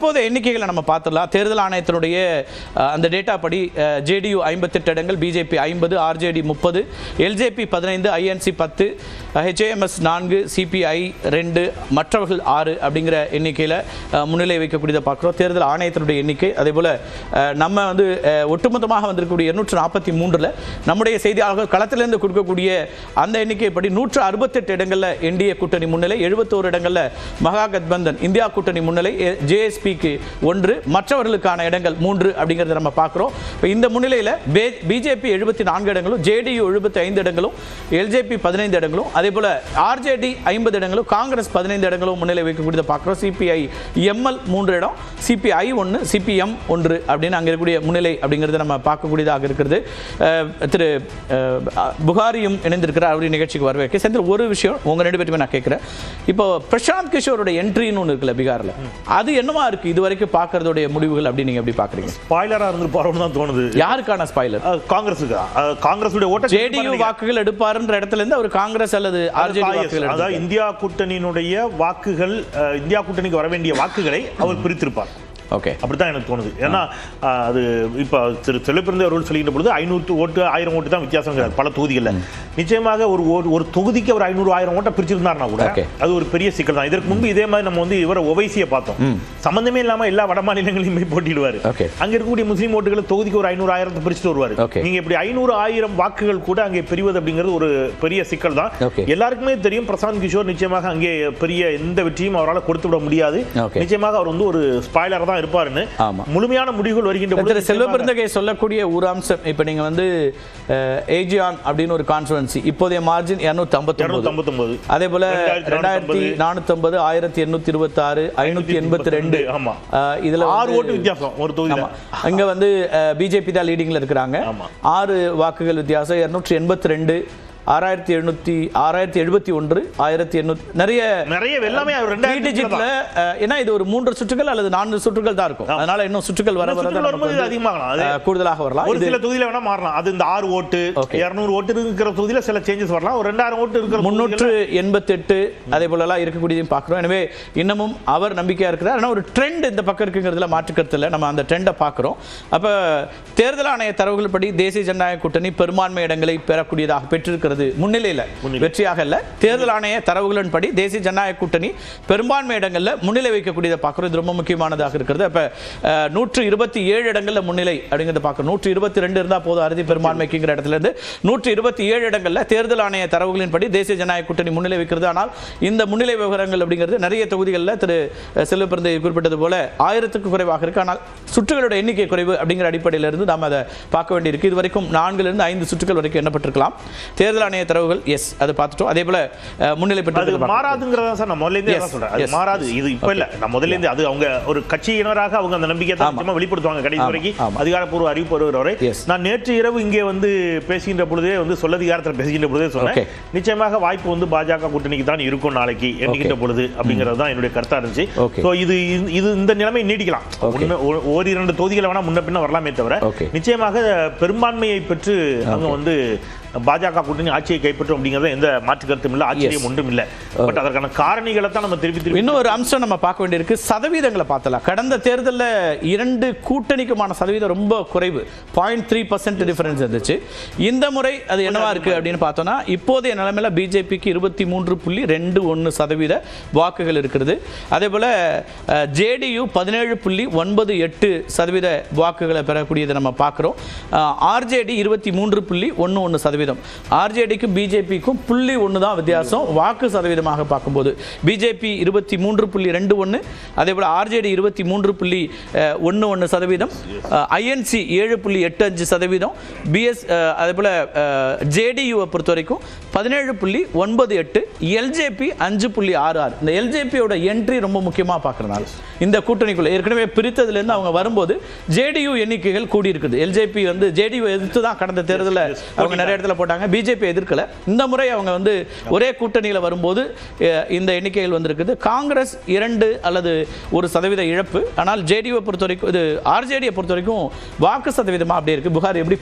இப்போது எண்ணிக்கைகளை நம்ம பார்த்துடலாம். தேர்தல் ஆணையத்தினுடைய அந்த டேட்டா படி ஜேடியு ஐம்பத்தெட்டு இடங்கள் பிஜேபி ஐம்பது ஆர்ஜேடி முப்பது எல்ஜேபி பதினைந்து ஐஎன்சி பத்து ஹெச்ஏஎம்எஸ் நான்கு சிபிஐ ரெண்டு மற்றவர்கள் ஆறு அப்படிங்கிற எண்ணிக்கையில் முன்னிலை வைக்கக்கூடியதை பார்க்குறோம். தேர்தல் ஆணையத்தினுடைய எண்ணிக்கை அதே போல் நம்ம வந்து ஒட்டுமொத்தமாக வந்திருக்கக்கூடிய இருநூற்று நாற்பத்தி மூன்றில் நம்முடைய செய்தியாளர்கள் களத்திலிருந்து கொடுக்கக்கூடிய அந்த எண்ணிக்கைப்படி நூற்று அறுபத்தெட்டு இடங்களில் என்டிஏ கூட்டணி முன்னிலை எழுபத்தோரு இடங்களில் மகா கத்பந்தன் இந்தியா கூட்டணி முன்னிலை ஜேஎஸ்பி ஜேஎஸ்பிக்கு ஒன்று மற்றவர்களுக்கான இடங்கள் மூன்று அப்படிங்கிறத நம்ம பார்க்குறோம். இப்போ இந்த முன்னிலையில் பிஜேபி எழுபத்தி நான்கு இடங்களும் ஜேடியு எழுபத்தி ஐந்து இடங்களும் எல்ஜேபி பதினைந்து இடங்களும் அதே போல் ஆர்ஜேடி ஐம்பது இடங்களும் காங்கிரஸ் பதினைந்து இடங்களும் முன்னிலை வைக்கக்கூடியதை பார்க்குறோம். சிபிஐ எம்எல் மூன்று இடம் சிபிஐ ஒன்று சிபிஎம் ஒன்று அப்படின்னு அங்கே இருக்கக்கூடிய முன்னிலை அப்படிங்கிறத நம்ம பார்க்கக்கூடியதாக இருக்கிறது. திரு புகாரியும் இணைந்திருக்கிறார் அவருடைய நிகழ்ச்சிக்கு வரவேற்க. சேர்ந்து ஒரு விஷயம் உங்கள் ரெண்டு பேருமே நான் கேட்குறேன். இப்போ பிரசாந்த் கிஷோரோட என்ட்ரின்னு ஒன்று இருக்குல்ல பீகாரில். அது என்னமா இருக்கு? இது வரைக்கும் பார்க்கறதுடைய முடிவுகள் அப்படி நீங்க எப்படி பார்க்குறீங்க? ஸ்பாய்லரா இருந்து போறோம்னு தான் தோணுது. யாருக்கான ஸ்பாய்லர் காங்கிரஸுக்கு? காங்கிரஸுடைய ஓட்ட ஜேடியு வாக்குகள் எடுப்பாருன்ற இடத்துல இருந்து அவர் காங்கிரஸ் அல்லது ஆர்ஜேடி அதாவது. இந்தியா கூட்டணியினுடைய வாக்குகள் இந்தியா கூட்டணிக்கு வர வேண்டிய வாக்குகளை அவர் பிரித்திருப்பார். ஓகே அப்படித்தான் எனக்கு தோணுது. ஏன்னா அது இப்போ திரு செல்வப்பிறந்த அவர்கள் சொல்லிக்கிற பொழுது ஐநூறு ஓட்டு ஆயிரம் ஓட்டு தான் வித்தியாசம் கிடையாது பல தொகுதிகளில். நிச்சயமாக ஒரு ஒரு- ஒரு தொகுதிக்கு அவர் ஐநூறு ஆயிரம் ஓட்டை பிரிச்சிருந்தாருனா கூட. அது ஒரு பெரிய சிக்கல் தான். இதற்கு முன்பு இதே மாதிரி நம்ம வந்து இவரை ஒவைசியை பார்த்தோம். சம்பந்தமே இல்லாம எல்லா வட மாநிலங்களையுமே போட்டிடுவாரு. அங்க இருக்கக்கூடிய முஸ்லீம் ஓட்டுகளை தொகுதிக்கு ஒரு ஐநூறு ஆயிரத்தை பிரிச்சுட்டு வருவாரு. நீங்க இப்படி ஐநூறு ஆயிரம் வாக்குகள் கூட அங்கே பெறுவது அப்படிங்கிறது ஒரு பெரிய சிக்கல் தான். எல்லாருக்குமே தெரியும் பிரசாந்த் கிஷோர் நிச்சயமாக அங்கே பெரிய எந்த வெற்றியும் அவரால் கொடுத்து விட முடியாது. நிச்சயமாக அவர் வந்து ஒரு ஸ்பாய்லர் தான் இருப்பாருன்னு ஆமா. முழுமையான முடிவுகள் வருகின்ற செல்வ பெருந்தகை சொல்லக்கூடிய ஒரு அம்சம் இப்போ நீங்க வந்து ஏஜியான் அப்படின்னு ஒரு கான்ஸ்டுவன்சி இப்போதைய மார்ஜின் இரநூத்தி 259. அதே போல 2450, ரெண்டாயிரத்தி நானூத்தி ஐம்பது ஆயிரத்தி எண்ணூத்தி இருபத்தி ஆறு ஐநூத்தி எண்பத்தி ரெண்டு ஆமா. இதுல ஆறு ஓட்டு வித்தியாசம் ஒரு ஆமா அங்க வந்து பிஜேபி தான் லீடிங்ல இருக்கிறாங்க. ஆறு வாக்குகள் வித்தியாசம் இருநூற்றி எண்பத்தி ரெண்டு ஆறாயிரத்தி எழுநூத்தி ஆறாயிரத்தி எழுபத்தி ஒன்று ஆயிரத்தி எண்ணூத்தி நிறைய நிறைய எல்லாமே டிஜிட்ல ஏன்னா இது ஒரு மூன்று சுற்றுகள் அல்லது நான்கு சுற்றுகள் தான் இருக்கும். அதனால இன்னும் சுற்றுகள் வர வர அதிகமாகலாம். அது கூடுதலாக வரலாம். ஒரு சில தொகுதியில வேணா மாறலாம். அது இந்த ஆறு ஓட்டு. இருநூறு ஓட்டு இருக்கிற தொகுதியில சில சேஞ்சஸ் வரலாம். ஒரு ரெண்டாயிரம் ஓட்டு இருக்கிற முன்னூற்று எண்பத்தி எட்டு அதே போலலாம் இருக்கக்கூடியதையும் பார்க்குறோம். எனவே இன்னமும் அவர் நம்பிக்கையா இருக்கிறார். ஆனால் ஒரு ட்ரெண்ட் இந்த பக்கம் இருக்குங்கிறதுல மாற்று கருத்து இல்லை. நம்ம அந்த ட்ரெண்டை பார்க்குறோம். அப்போ தேர்தல் ஆணைய தரவுகள் படி தேசிய ஜனநாயக கூட்டணி பெரும்பான்மை இடங்களை பெறக்கூடியதாக பெற்றிருக்கிறது. முன்னிலையில். முன்னிலை. வெற்றியாக இல்லை. தேர்தல் ஆணைய தரவுகளின் படி தேசிய ஜனநாயக கூட்டணி பெரும்பான்மை இடங்களில் முன்னிலை வைக்கக்கூடியதை பார்க்குறோம் இது ரொம்ப முக்கியமானதாக இருக்கிறது. அப்போ நூற்று இருபத்தி ஏழு இடங்களில் முன்னிலை அப்படிங்கிறத பார்க்குறோம் நூற்று இருபத்தி ரெண்டு இருந்தால் போதும் அறுதி பெரும்பான்மைக்குங்கிற இடத்துல இருந்து. நூற்று இருபத்தி ஏழு இடங்களில் தேர்தல் ஆணைய தரவுகளின் படி தேசிய ஜனநாயக கூட்டணி முன்னிலை வைக்கிறது. ஆனால் இந்த முன்னிலை விவரங்கள் அப்படிங்கிறது நிறைய தொகுதிகளில் திரு செல்வப்பிறந்தை குறிப்பிட்டது போல ஆயிரத்துக்கு குறைவாக இருக்கு. ஆனால் சுற்றுகளோட எண்ணிக்கை குறைவு அப்படிங்கிற அடிப்படையில் இருந்து நாம் அதை பார்க்க வேண்டியிருக்கு. இது வரைக்கும் நான்கிலிருந்து ஐந்து சுற்றுகள் வரைக்கும் எண்ணப்பட்டிருக்கலாம். தேர்தல் ஆணைய தரவுகள் எஸ் அதை பார்த்துட்டோம். அதே போல முன்னிலை அது பெற்று மாறாதுங்கிறதா சார்? நான் முதல்ல இருந்தே சொல்றேன். அது மாறாது. இது இப்ப இல்ல. நான் முதல்ல இருந்தே அது அவங்க ஒரு கட்சியினராக அவங்க அந்த நம்பிக்கை தான். நிச்சயமா வெளிப்படுத்துவாங்க கடைசி வரைக்கும். அதிகாரப்பூர்வ அறிவிப்பு வருகிற வரை. நான் நேற்று இரவு இங்கே வந்து பேசுகின்ற பொழுதே வந்து சொல்லதிகாரத்தில் பேசுகின்ற பொழுதே சொன்னேன். நிச்சயமாக வாய்ப்பு வந்து பாஜக கூட்டணிக்கு தான் இருக்கும் நாளைக்கு எண்ணிக்கின்ற பொழுது அப்படிங்கிறது தான் என்னுடைய கருத்தா இருந்துச்சு. ஸோ இது இது இந்த நிலைமை நீடிக்கலாம் ஓரிரண்டு தொகுதிகளை வேணா முன்ன பின்ன வரலாமே தவிர. நிச்சயமாக பெரும்பான்மையை பெற்று அங்க வந்து பாஜக கூட்டணி ஆட்சியை கைப்பற்றும் அப்படிங்கறது எந்த மாற்று கருத்தும் இல்லை ஆச்சரியம் ஒன்றும் இல்லை. பட் அதற்கான காரணிகளை தான் நம்ம திருப்பி திருப்பி இன்னும் ஒரு அம்சம் நம்ம பார்க்க வேண்டியிருக்கு. சதவீதங்களை பார்த்தலாம். கடந்த தேர்தலில் இரண்டு கூட்டணிக்குமான சதவீதம் ரொம்ப குறைவு. பாயிண்ட் த்ரீ பர்சன்ட் டிஃபரன்ஸ் இருந்துச்சு. இந்த முறை அது என்னவா இருக்கு அப்படின்னு பார்த்தோம்னா இப்போதைய நிலைமையில பிஜேபிக்கு இருபத்தி மூன்று புள்ளி ரெண்டு ஒன்று சதவீத வாக்குகள் இருக்கிறது. அதே போல ஜேடியு பதினேழு புள்ளி ஒன்பது எட்டு சதவீத வாக்குகளை பெறக்கூடியதை நம்ம பார்க்குறோம். ஆர்ஜேடி இருபத்தி மூன்று புள்ளி ஒன்று ஒன்று சதவீதம் ஆர்ஜேடிக்கும் பிஜேபிக்கும் புள்ளி ஒன்று தான் வித்தியாசம். வாக்கு சதவீதமாக பார்க்கும்போது பிஜேபி இருபத்தி மூன்று புள்ளி ரெண்டு ஒன்று அதே போல் ஆர்ஜேடி இருபத்தி மூன்று புள்ளி ஒன்று ஒன்று சதவீதம். ஐஎன்சி ஏழு புள்ளி எட்டு அஞ்சு சதவீதம். பிஎஸ் அதே போல் ஜேடியூவை பொறுத்த வரைக்கும் பதினேழு புள்ளி ஒன்பது எட்டு எல்ஜேபி அஞ்சு புள்ளி ஆறு ஆறு. இந்த எல்ஜேபியோட என்ட்ரி ரொம்ப முக்கியமாக பார்க்குறதுனால. இந்த கூட்டணிக்குள்ள ஏற்கனவே பிரித்ததுலேருந்து அவங்க வரும்போது ஜேடியு எண்ணிக்கைகள் கூடி இருக்குது எல்ஜேபி வந்து ஜேடியு எதிர்த்து தான் கடந்த தேர்தலில் அவங்க நிறைய இடத்துல போட்டாங்க. பிஜேபி எதிர்க்கல. இந்த முறை அவங்க வந்து ஒரே கூட்டணியில் வரும்போது இந்த எண்ணிக்கைகள் வந்திருக்குது. காங்கிரஸ் இரண்டு அல்லது ஒரு சதவீத இழப்பு. ஆனால் ஜேடியூவை பொறுத்த வரைக்கும் இது ஆர்ஜேடியை பொறுத்த வரைக்கும் வாக்கு சதவீதமாக அப்படியே இருக்கு. புகார் எப்படி